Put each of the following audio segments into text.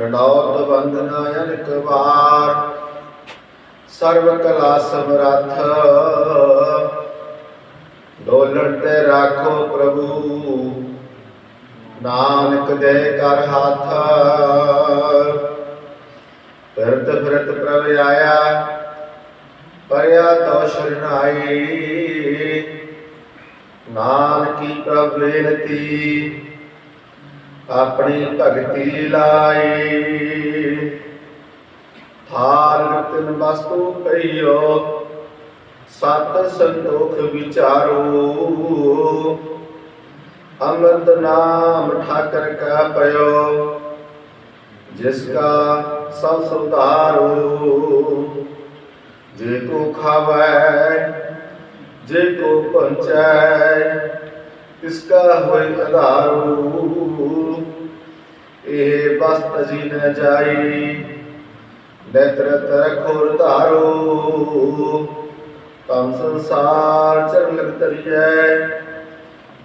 ਰਣੌਤ ਬੰਦਨਾ ਅਨਕ ਵਾਰ। ਸਰਬ ਕਲਾ ਸਮਰੱਥ। ਡੋਲਣ ਤੇ ਰਾਖੋ ਪ੍ਰਭੂ। ਨਾਨਕ ਦੇ ਕਰ ਹੱਥ। ਫਿਰਤ ਫਿਰਤ ਪ੍ਰਭ ਆਇਆ। ਪਰਿਆ ਤੋ ਸ਼ਰਨਾਈ ਨਾਨਕੀ ਪ੍ਰਭ ਬੇਨਤੀ। ਆਪਣੀ ਭਗਤੀ ਲਾਈ ਥਾਲ ਤਿਨ ਵਸਤੂ ਪਈਓ, ਸਤ ਸੰਤੋਖ ਵਿਚਾਰੋ। ਅੰਮ੍ਰਿਤ ਨਾਮ ਠਾਕਰ ਕਾ ਪਇਓ, ਜਿਸ ਕਾ ਸਭ ਸੁਧਾਰੋ। ਜੇ ਕੋ ਖਾਵੈ, ਜੇ ਕੋ ਪੰਚੈ ਇਸ ਕਾ ਹੋਇ ਆਧਾਰੂ। ਇਹ ਬਸਤ ਜੀ ਨ ਜਾਈ, ਨੇਤਰ ਤਰਖੋਰ ਧਾਰੋ। ਤਮ ਸੰਸਾਰ ਚਰਨ ਲਗ ਤਰੀਐ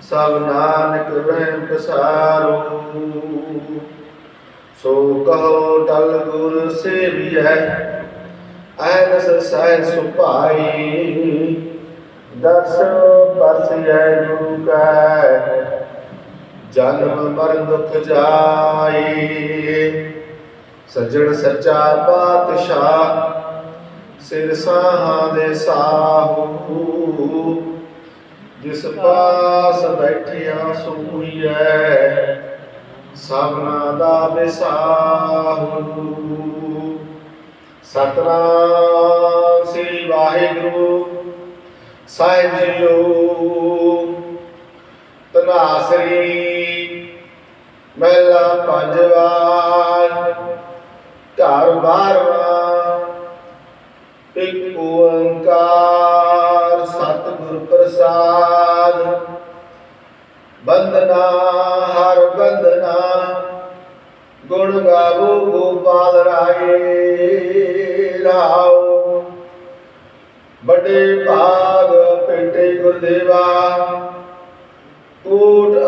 ਸਭ ਨਾਨਕ ਵਹਿਮ ਪਸਾਰੋ। ਸੋ ਕਹੋ ਟਲ ਗੁਰ ਸੇਵੀਐ ਐਨਸ ਸਹਿ ਸੁਭਾਈ ਦਰਸ਼ਨ ਪਰਸਿਐ ਗੁਰੂ ਕੈ ਜਨਮ ਮਰਨ ਦੁਖ ਜਾਈ ਸੱਜਣ ਸੱਚਾ ਪਾਤਸ਼ਾਹ, ਸਿਰ ਸਾਹਾਂ ਦੇ ਸਾਹੂ। ਜਿਸ ਪਾਸ ਬੈਠਿਆ ਸੋਈਐ ਸਭਨਾ ਦਾ ਵਿਸਾਹੂ। ਸਤਨਾਮ ਸ੍ਰੀ ਵਾਹਿਗੁਰੂ, ਸਾਹਿਬ ਜੀਓ। ਤਨਾਸਰੀ ਮਹਿਲਾ ਪੰਜਵਾ ਘਰ ਬਾਰਵਾ ਇੱਕ ਓੰਕਾਰ, ਸਤਿਗੁਰ ਪ੍ਰਸਾਦ। ਬੰਦਨਾ ਹਰ ਬੰਦਨਾ ਗੁਣ ਗਾਵੋ ਗੋਪਾਲ ਰਾਏ, ਰਾਓ। ਵੱਡੇ ਭਾਗ ਪੇਟੇ ਗੁਰਦੇਵਾ, ਕੋਟ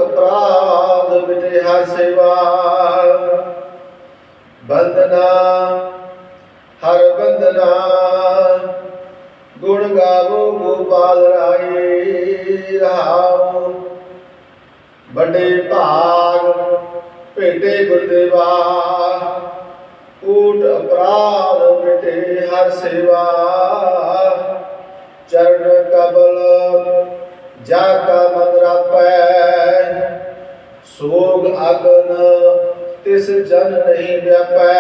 ਮਿਟੇ ਹਰ ਸੇਵਾ ਬੰਦਨਾ ਹਰ ਬੰਦਨਾ ਗੁਣ ਗਾਵੋ ਗੋਪਾਲ ਰਾਏ ਰਾਓ ਵੱਡੇ ਭਾਗ ਭੇਟੇ ਗੁਰਦੇਵਾ ਊਟ ਅਪਰਾਧ ਮਿਟੇ ਹਰ ਸੇਵਾ। ਚਰਨ ਕਬਲ, ਜਾ ਕਾ ਮਨ ਰਾਪੈ ਸੋਗ ਅਗਨ ਤਿਸ ਜਨ ਨਹੀਂ ਵਿਆਪੈ।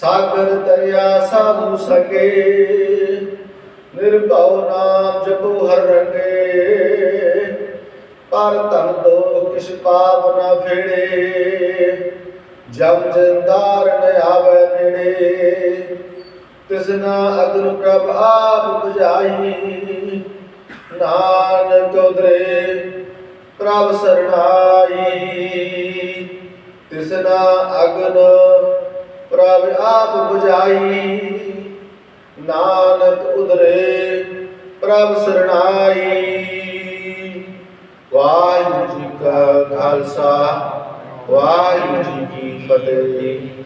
ਸਾਗਰ ਦਰਿਆ ਸਾਧੂ ਸੰਗੇ ਨਿਰਭਉ ਨਾਮ ਜਪੋ ਹਰ ਰੰਗੇ। ਪਰ ਧਨ ਦੋ ਕਿਛ ਪਾਪ ਨਾ ਫੇੜੇ ਜਬ ਜਿੰਦਾਰ ਨ ਆਵੇ ਨੇੜੇ। ਤਿਸਨਾ ਅਗਨ ਪ੍ਰਭ ਆਪ 부ਝਾਈ ਨਾਨਕ ਉਦਰੇ। ਪ੍ਰਭ ਸਰਣਾਈ। ਤਿਸਨਾ ਅਗਨ ਪ੍ਰਭ ਆਪ 부ਝਾਈ ਨਾਨਕ ਉਦਰੇ ਪ੍ਰਭ ਸਰਣਾਈ। ਵਾਹਿਗੁਰੂ ਜੀ ਕਾ ਖਾਲਸਾ, ਵਾਹਿਗੁਰੂ ਜੀ ਕੀ ਫਤਿਹ।